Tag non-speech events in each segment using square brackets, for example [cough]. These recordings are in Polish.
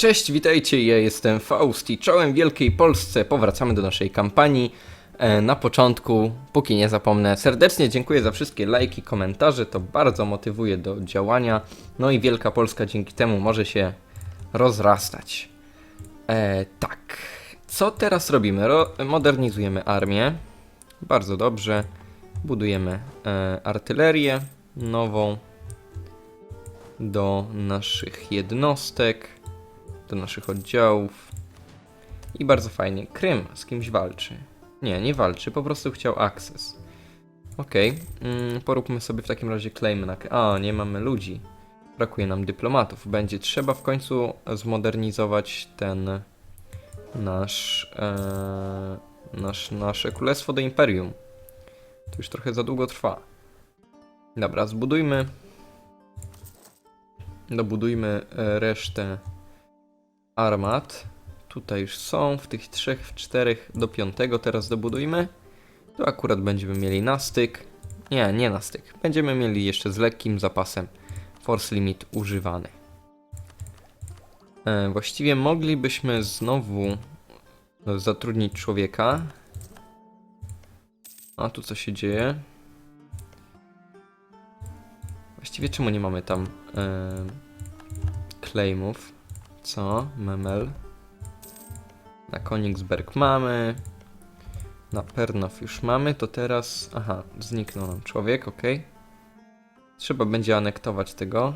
Cześć, witajcie, ja jestem Faust i czołem Wielkiej Polsce. Powracamy do naszej kampanii. E, Na początku, póki nie zapomnę, serdecznie dziękuję za wszystkie lajki, komentarze, to bardzo motywuje do działania. No i Wielka Polska dzięki temu może się rozrastać. E, tak, co teraz robimy? Ro modernizujemy armię. Bardzo dobrze. Budujemy e, artylerię nową do naszych jednostek, do naszych oddziałów. I bardzo fajnie. Krym z kimś walczy. Nie, nie walczy, po prostu chciał akces. Okej, mm, poróbmy sobie w takim razie claim na... A, nie mamy ludzi. Brakuje nam dyplomatów. Będzie trzeba w końcu zmodernizować ten nasz, e, nasz nasze królestwo do imperium. To już trochę za długo trwa. Dobra, zbudujmy dobudujmy e, resztę armat. Tutaj już są, w tych trzech, w czterech do piątego teraz dobudujmy. Tu akurat będziemy mieli na styk. Nie, nie na styk. Będziemy mieli jeszcze z lekkim zapasem force limit używany. E, właściwie moglibyśmy znowu zatrudnić człowieka. A tu co się dzieje? Właściwie czemu nie mamy tam e, claimów? Co? Memel. Na Konigsberg mamy. Na Pernow już mamy, to teraz... Aha, zniknął nam człowiek, ok. Trzeba będzie anektować tego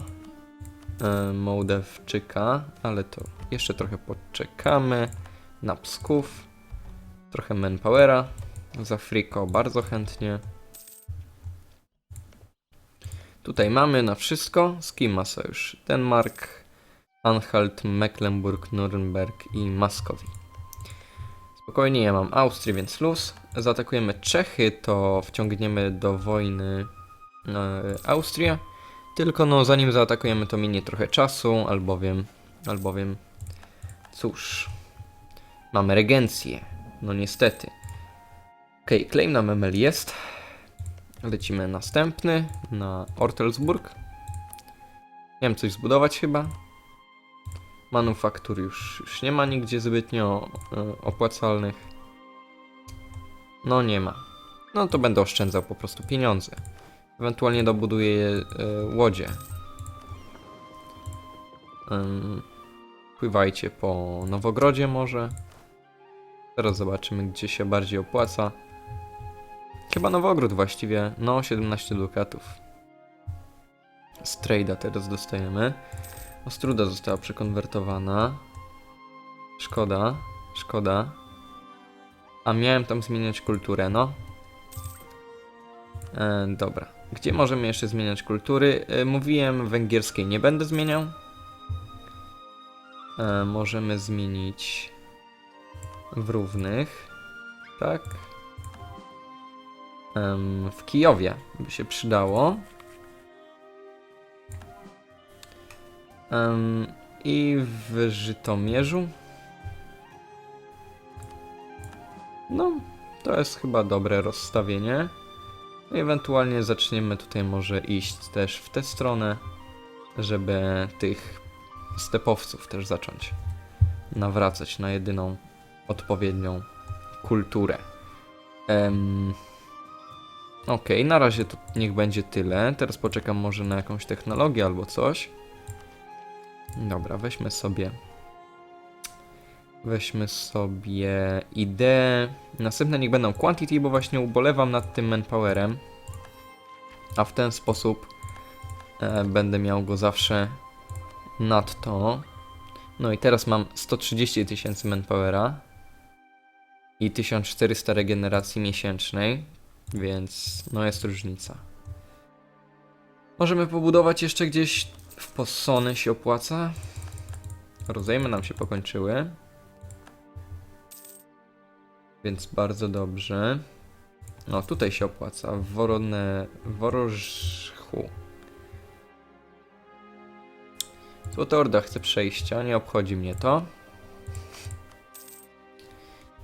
e, Mołdawczyka, ale to jeszcze trochę poczekamy. Na Psków. Trochę manpowera. Za Friko bardzo chętnie. Tutaj mamy na wszystko. Z kim ma sojusz? Denmark, Anhalt, Mecklenburg, Nuremberg i Maskowi. Spokojnie, ja mam Austrię, więc luz. Zaatakujemy Czechy, to wciągniemy do wojny e, Austrię. Tylko no, zanim zaatakujemy, to minie trochę czasu, albowiem, albowiem, cóż, mamy regencję. No niestety. Okej, okay, claim na Memel jest. Lecimy następny na Ortelsburg. Miałem coś zbudować chyba. Manufaktur już, już nie ma nigdzie zbytnio e, opłacalnych. No nie ma. No to będę oszczędzał po prostu pieniądze. Ewentualnie dobuduję e, łodzie. Pływajcie po Nowogrodzie może. Teraz zobaczymy gdzie się bardziej opłaca. Chyba Nowogród właściwie. No, 17 dukatów. Trade'a teraz dostajemy. Ostruda została przekonwertowana. Szkoda, szkoda. A miałem tam zmieniać kulturę, no. E, dobra. Gdzie możemy jeszcze zmieniać kultury? E, mówiłem, węgierskiej nie będę zmieniał. E, możemy zmienić w równych. Tak. Em, w Kijowie by się przydało. Em, I w Żytomierzu. No, to jest chyba dobre rozstawienie. Ewentualnie zaczniemy tutaj może iść też w tę stronę, żeby tych stepowców też zacząć nawracać na jedyną odpowiednią kulturę. Em, Okej, na razie to niech będzie tyle. Teraz poczekam może na jakąś technologię albo coś. Dobra, weźmy sobie. Weźmy sobie ideę. Następne niech będą quantity, bo właśnie ubolewam nad tym manpowerem. A w ten sposób e, będę miał go zawsze nadto. No i teraz mam 130 tysięcy manpowera i 1400 regeneracji miesięcznej, więc no jest różnica. Możemy pobudować jeszcze gdzieś w Possony się opłaca. Rozejmy nam się pokończyły. Więc bardzo dobrze. No tutaj się opłaca. W Woronę... Worożchu. Złota Orda chce przejścia, nie obchodzi mnie to.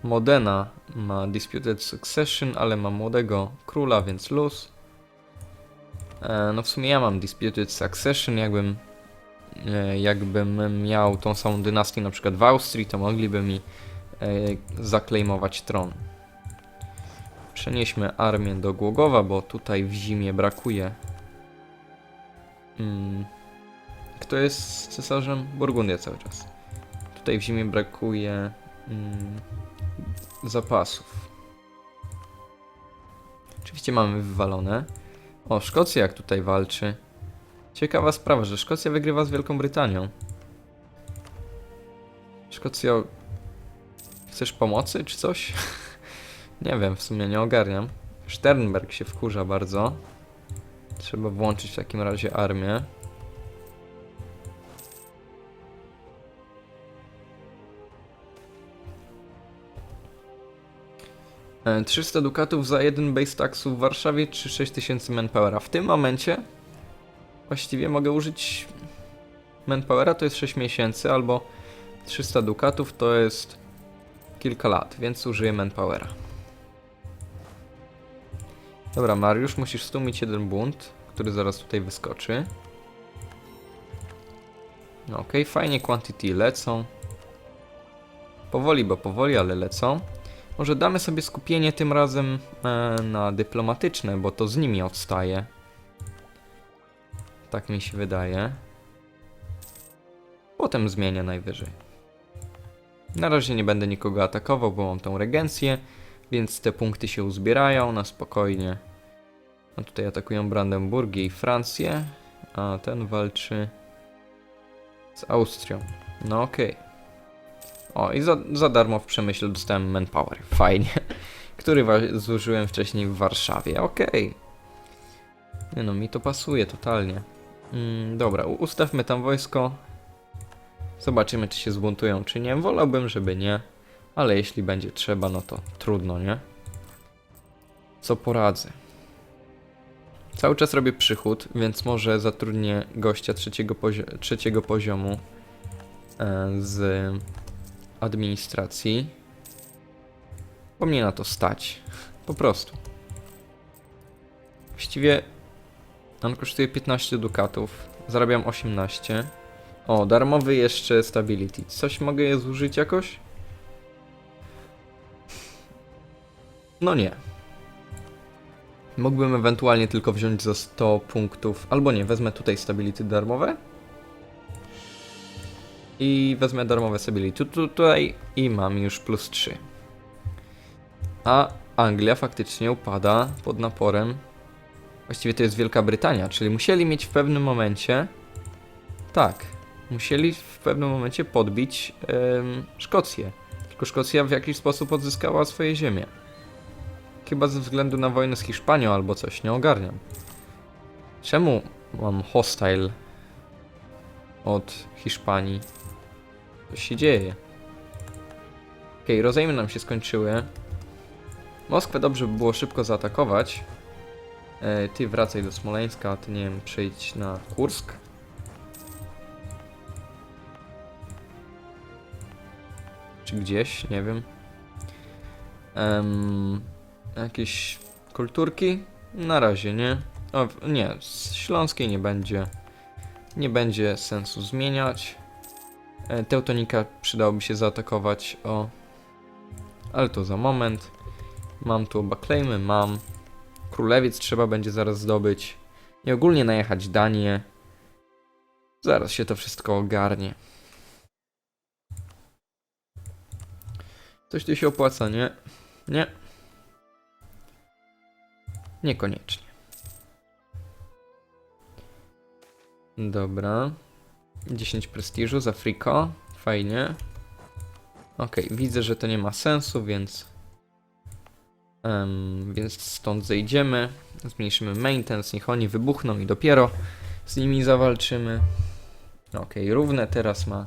Modena ma Disputed Succession, ale ma młodego króla, więc luz. E, no w sumie ja mam Disputed Succession, jakbym e, jakbym miał tą samą dynastię na przykład w Austrii, to mogliby mi e, zaklejmować tron. Przenieśmy armię do Głogowa, bo tutaj w zimie brakuje. Mm. Kto jest cesarzem? Burgundia cały czas. Tutaj w zimie brakuje mm, zapasów. Oczywiście mamy wywalone. O, Szkocja jak tutaj walczy. Ciekawa sprawa, że Szkocja wygrywa z Wielką Brytanią. Szkocjo, chcesz pomocy czy coś? [laughs] nie wiem, w sumie nie ogarniam. Sternberg się wkurza bardzo. Trzeba włączyć w takim razie armię. 300 dukatów za jeden base taxu w Warszawie czy 6000 manpowera. W tym momencie właściwie mogę użyć manpowera, to jest 6 miesięcy, albo 300 dukatów to jest kilka lat, więc użyję manpowera. Dobra, Mariusz, musisz stłumić jeden bunt, który zaraz tutaj wyskoczy. No okej, fajnie quantity lecą. Powoli, bo powoli, ale lecą. Może damy sobie skupienie tym razem e, na dyplomatyczne, bo to z nimi odstaje. Tak mi się wydaje. Potem zmienię najwyżej. Na razie nie będę nikogo atakował, bo mam tą regencję, więc te punkty się uzbierają na spokojnie. A tutaj atakują Brandenburgię i Francję, a ten walczy z Austrią. No okej. O, i za, za darmo w przemyśle dostałem manpower. Fajnie. [laughs] Który zużyłem wcześniej w Warszawie. Okej. Nie no, mi to pasuje totalnie. Mm, dobra, ustawmy tam wojsko. Zobaczymy, czy się zbuntują, czy nie. Wolałbym, żeby nie. Ale jeśli będzie trzeba, no to trudno, nie? Co poradzę. Cały czas robię przychód, więc może zatrudnię gościa trzeciego, pozio- trzeciego poziomu e, z administracji. Bo mnie na to stać. Po prostu. Właściwie on kosztuje 15 dukatów. Zarabiam 18. O, darmowy jeszcze stability. Coś mogę je zużyć jakoś? No nie. Mógłbym ewentualnie tylko wziąć za 100 punktów. Albo nie, wezmę tutaj stability darmowe. I wezmę darmowe stability tu, tu, tutaj i mam już plus 3. A Anglia faktycznie upada pod naporem. Właściwie to jest Wielka Brytania, czyli musieli mieć w pewnym momencie. Tak, musieli w pewnym momencie podbić em, Szkocję. Tylko Szkocja w jakiś sposób odzyskała swoje ziemię. Chyba ze względu na wojnę z Hiszpanią albo coś, nie ogarniam. Czemu mam hostile od Hiszpanii? Co się dzieje? Okej, rozejmy nam się skończyły. Moskwę dobrze by było szybko zaatakować. E, ty wracaj do Smoleńska, a ty nie wiem, przejdź na Kursk. Czy gdzieś, nie wiem. Em, jakieś kulturki? Na razie nie. O, nie, z Śląskiej nie będzie. Nie będzie sensu zmieniać. E, Teutonika przydałoby się zaatakować, o. Ale to za moment. Mam tu oba claimy, mam. Królewiec trzeba będzie zaraz zdobyć. I ogólnie najechać Danię. Zaraz się to wszystko ogarnie. Coś tu się opłaca, nie? Nie. Niekoniecznie. Dobra. 10 prestiżu za Friko. Fajnie. Okej, widzę, że to nie ma sensu, więc. em, więc stąd zejdziemy. Zmniejszymy maintenance, niech oni wybuchną i dopiero z nimi zawalczymy. Okej, równe teraz ma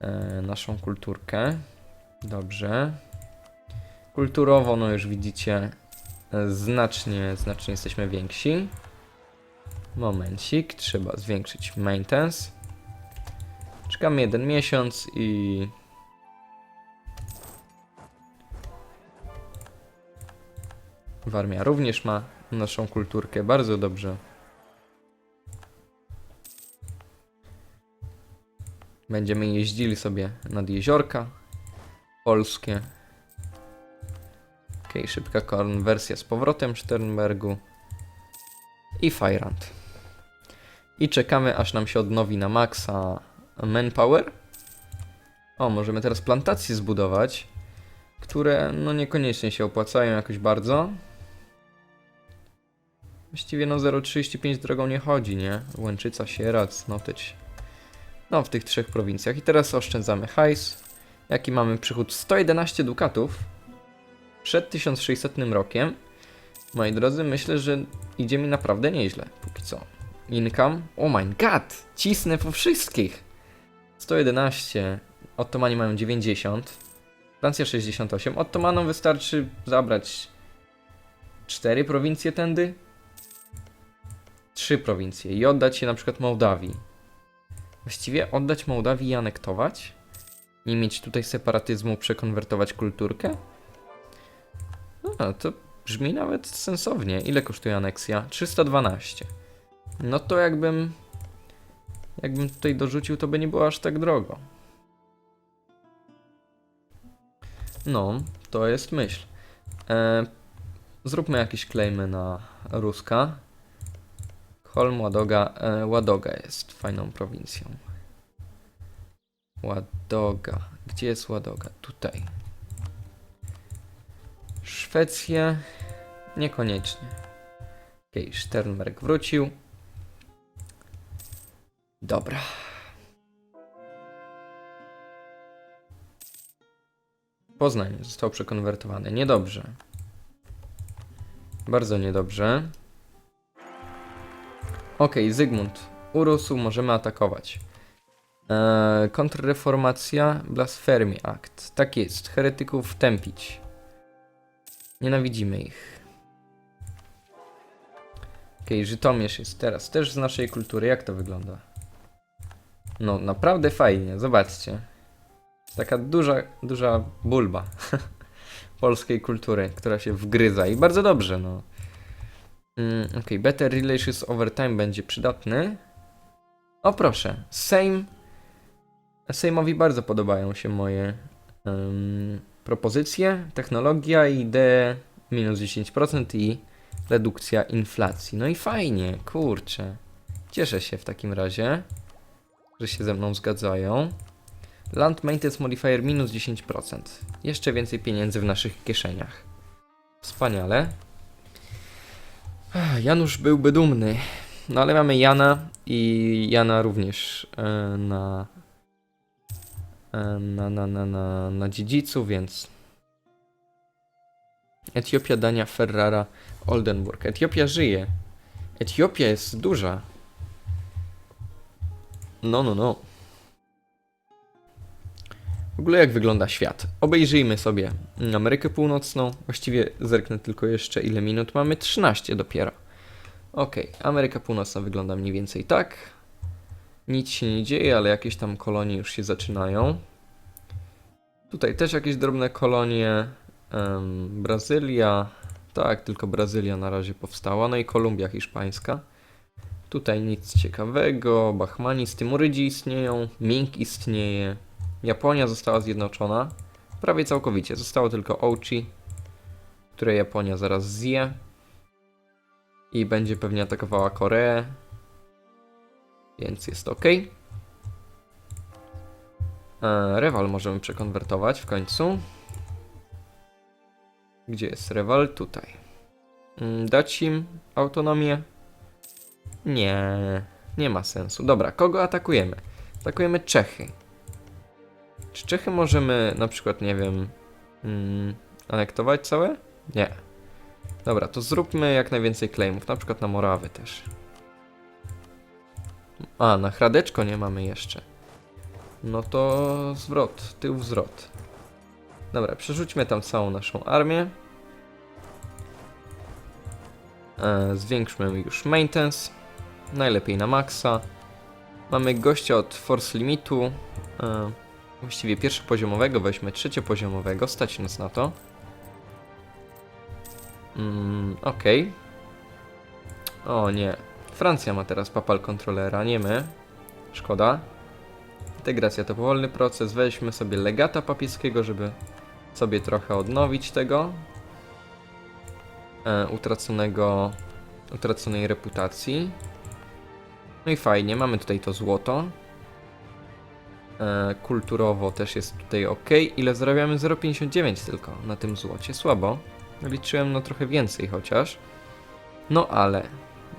e, naszą kulturkę. Dobrze. Kulturowo, no już widzicie, e, znacznie, znacznie jesteśmy więksi. Momencik, trzeba zwiększyć maintenance. Czekamy jeden miesiąc i... Warmia również ma naszą kulturkę bardzo dobrze. Będziemy jeździli sobie nad jeziorka polskie. Okej, szybka konwersja z powrotem Sternbergu. I Fajrant. I czekamy aż nam się odnowi na maksa manpower. O, możemy teraz plantacje zbudować, które no niekoniecznie się opłacają jakoś bardzo. Właściwie no 0,35 drogą nie chodzi, nie? Łęczyca, Sierac, Noteć. No w tych trzech prowincjach. I teraz oszczędzamy hajs. Jaki mamy przychód? 111 dukatów. Przed 1600 rokiem. Moi drodzy, myślę, że idzie mi naprawdę nieźle. Póki co. Income. Oh my god! Cisnę po wszystkich! 111. Ottomani mają 90. Francja 68. Ottomanom wystarczy zabrać 4 prowincje tędy. 3 prowincje i oddać je na przykład Mołdawii. Właściwie oddać Mołdawii i anektować? Nie mieć tutaj separatyzmu, przekonwertować kulturkę? A, to brzmi nawet sensownie. Ile kosztuje aneksja? 312. No to jakbym... Jakbym tutaj dorzucił, to by nie było aż tak drogo. No, to jest myśl. E, zróbmy jakieś klejmy na Ruska. Holm, Ładoga. E, Ładoga jest fajną prowincją. Ładoga. Gdzie jest Ładoga? Tutaj. Szwecję. Niekoniecznie. Okej, okay, Sternberg wrócił. Dobra. Poznań został przekonwertowany. Niedobrze. Bardzo niedobrze. Okej, Zygmunt. Urósł, możemy atakować. Eee, kontrreformacja, Blasphemy Act. Tak jest, heretyków tępić. Nienawidzimy ich. Okej, Żytomierz jest teraz też z naszej kultury. Jak to wygląda? No, naprawdę fajnie, zobaczcie. Taka duża, duża bulba [laughs] polskiej kultury, która się wgryza i bardzo dobrze, no. Mm, ok, Better Relations Over Time będzie przydatny. O proszę, Sejm. Sejmowi bardzo podobają się moje um, propozycje. Technologia i D minus 10% i redukcja inflacji. No i fajnie, kurczę. Cieszę się w takim razie, że się ze mną zgadzają. Land Maintenance Modifier minus 10%. Jeszcze więcej pieniędzy w naszych kieszeniach. Wspaniale. Janusz byłby dumny. No ale mamy Jana i Jana również e, na, e, na, na, na, na, na dziedzicu, więc Etiopia, Dania, Ferrara, Oldenburg. Etiopia żyje. Etiopia jest duża. No, no, no. W ogóle jak wygląda świat? Obejrzyjmy sobie Amerykę Północną. Właściwie zerknę tylko jeszcze ile minut mamy. 13 dopiero. Ok, Ameryka Północna wygląda mniej więcej tak. Nic się nie dzieje, ale jakieś tam kolonie już się zaczynają. Tutaj też jakieś drobne kolonie. Em, Brazylia. Tak, tylko Brazylia na razie powstała. No i Kolumbia hiszpańska. Tutaj nic ciekawego. Bahmani Tymurydzi istnieją. Ming istnieje. Japonia została zjednoczona. Prawie całkowicie. Zostało tylko Ochi, które Japonia zaraz zje. I będzie pewnie atakowała Koreę. Więc jest ok. E, Rewal możemy przekonwertować w końcu. Gdzie jest Rewal? Tutaj. Mm, Dać im autonomię? Nie, nie ma sensu. Dobra, kogo atakujemy? Atakujemy Czechy. Czy Czechy możemy na przykład, nie wiem, mm, anektować całe? Nie. Dobra, to zróbmy jak najwięcej claimów, na przykład na Morawy też. A, na Hradeczko nie mamy jeszcze. No to zwrot, tył zwrot. Dobra, przerzućmy tam całą naszą armię. E, zwiększmy już maintenance. Najlepiej na maksa. Mamy gościa od force limitu. E, właściwie pierwszopoziomowego, weźmy trzeciopoziomowego, stać nas na to. Mm, Okej. O nie. Francja ma teraz papal kontrolera, nie my. Szkoda. Integracja to powolny proces. Weźmy sobie legata papieskiego, żeby sobie trochę odnowić tego e, utraconego, utraconej reputacji. No i fajnie, mamy tutaj to złoto. E, kulturowo też jest tutaj ok. Ile zarabiamy? 0,59 tylko na tym złocie. Słabo. Liczyłem no trochę więcej chociaż. No ale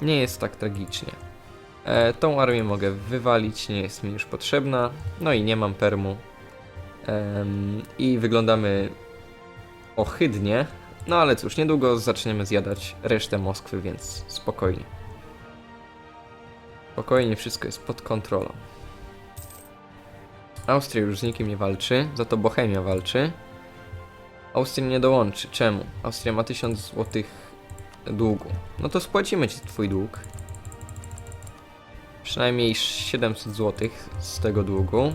nie jest tak tragicznie. E, tą armię mogę wywalić, nie jest mi już potrzebna. No i nie mam permu. Em, I wyglądamy ohydnie. No ale cóż, niedługo zaczniemy zjadać resztę Moskwy, więc spokojnie. Spokojnie, wszystko jest pod kontrolą. Austria już z nikim nie walczy, za to Bohemia walczy. Austria nie dołączy. Czemu? Austria ma 1000 złotych długu. No to spłacimy ci twój dług. Przynajmniej 700 złotych z tego długu.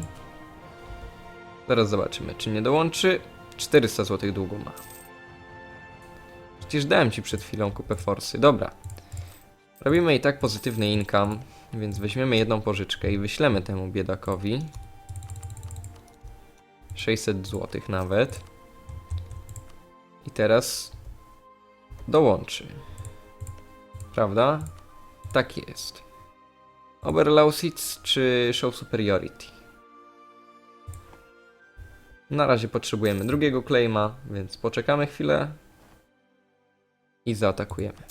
Zaraz zobaczymy, czy nie dołączy. 400 złotych długu ma. Przecież dałem ci przed chwilą kupę forsy. Dobra. Robimy i tak pozytywny income, więc weźmiemy jedną pożyczkę i wyślemy temu biedakowi. 600 złotych nawet. I teraz dołączy. Prawda? Tak jest. Oberlausitz czy Show Superiority? Na razie potrzebujemy drugiego claima, więc poczekamy chwilę i zaatakujemy.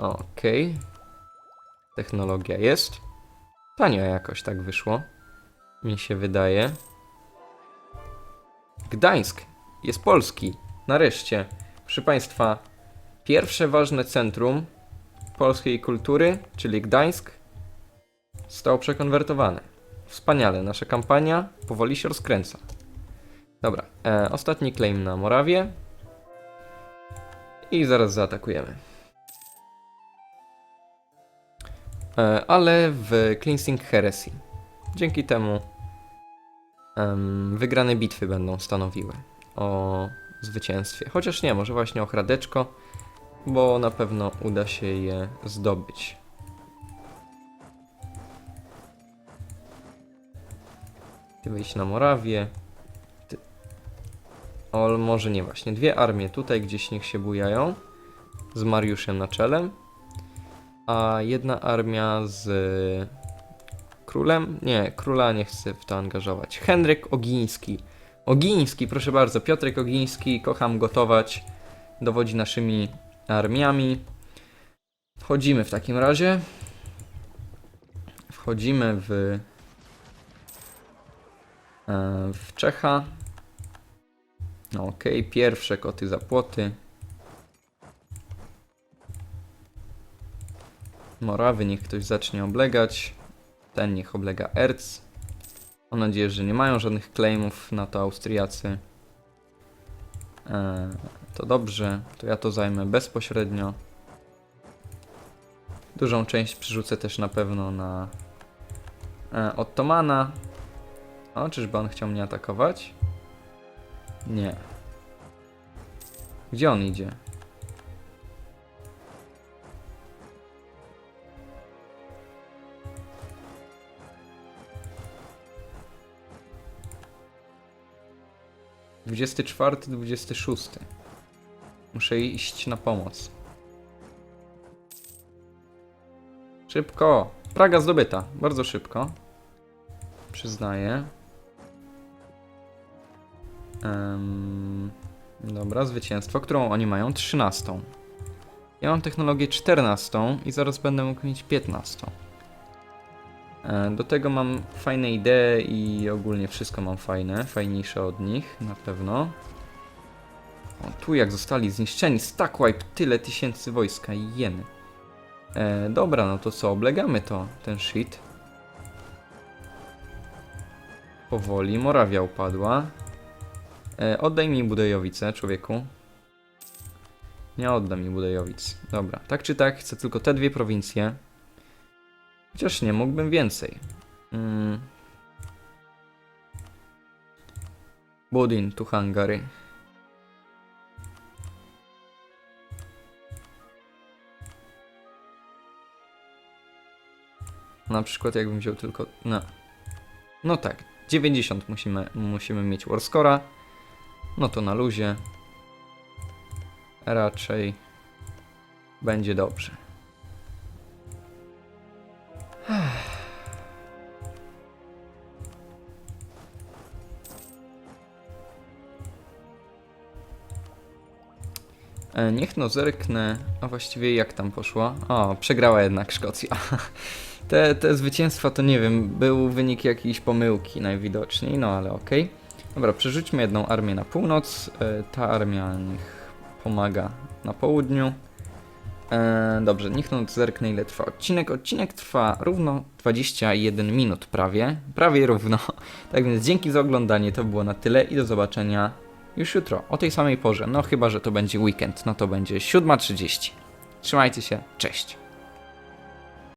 Okej. Technologia jest. Tanio jakoś tak wyszło. Mi się wydaje. Gdańsk jest polski. Nareszcie. Proszę Państwa, pierwsze ważne centrum polskiej kultury, czyli Gdańsk, zostało przekonwertowane. Wspaniale, nasza kampania powoli się rozkręca. Dobra, e, ostatni claim na Morawię. I zaraz zaatakujemy. Ale w Cleansing Heresy. Dzięki temu em, wygrane bitwy będą stanowiły o zwycięstwie. Chociaż nie, może właśnie o Hradeczko, bo na pewno uda się je zdobyć. Ty wyjść na Morawię. Ty... O, może nie właśnie. Dwie armie tutaj gdzieś niech się bujają. Z Mariuszem na czele. A jedna armia z królem? Nie, króla nie chcę w to angażować. Henryk Ogiński. Ogiński, proszę bardzo. Piotrek Ogiński, kocham gotować. Dowodzi naszymi armiami. Wchodzimy w takim razie. Wchodzimy w e, w Czecha. No okej, pierwsze koty za płoty. Morawy niech ktoś zacznie oblegać. Ten niech oblega Erz. Mam nadzieję, że nie mają żadnych claimów na to Austriacy. E, to dobrze, to ja to zajmę bezpośrednio. Dużą część przerzucę też na pewno na e, Ottomana. O, czyżby on chciał mnie atakować? Nie. Gdzie on idzie? Dwudziesty czwarty, dwudziesty szósty. Muszę iść na pomoc. Szybko! Praga zdobyta. Bardzo szybko. Przyznaję. Em, dobra, zwycięstwo, którą oni mają? 13. Ja mam technologię 14 i zaraz będę mógł mieć 15. E, Do tego mam fajne idee i ogólnie wszystko mam fajne, fajniejsze od nich na pewno. O, tu jak zostali zniszczeni, stack wipe, tyle tysięcy wojska, jeny. E, dobra, no to co, oblegamy to, ten shit. Powoli, Morawia upadła. E, oddaj mi Budejowice, człowieku. Nie oddam mi Budejowic. Dobra, tak czy tak, chcę tylko te dwie prowincje. Chociaż nie, mógłbym więcej. Mm. Budin to Hungary. Na przykład jakbym wziął tylko... No, no tak, 90 musimy, musimy mieć Warscora. No to na luzie. Raczej będzie dobrze. E, Niech no zerknę, a właściwie jak tam poszło? O, przegrała jednak Szkocja. [laughs] Te, te zwycięstwa to nie wiem, był wynik jakiejś pomyłki najwidoczniej, no ale okej. Dobra, przerzućmy jedną armię na północ, e, ta armia niech pomaga na południu. E, dobrze, niech no zerknę ile trwa odcinek. Odcinek trwa równo 21 minut prawie, prawie równo. [laughs] Tak więc dzięki za oglądanie, to było na tyle i do zobaczenia już jutro, o tej samej porze. No chyba, że to będzie weekend, no to będzie 7.30. Trzymajcie się, cześć.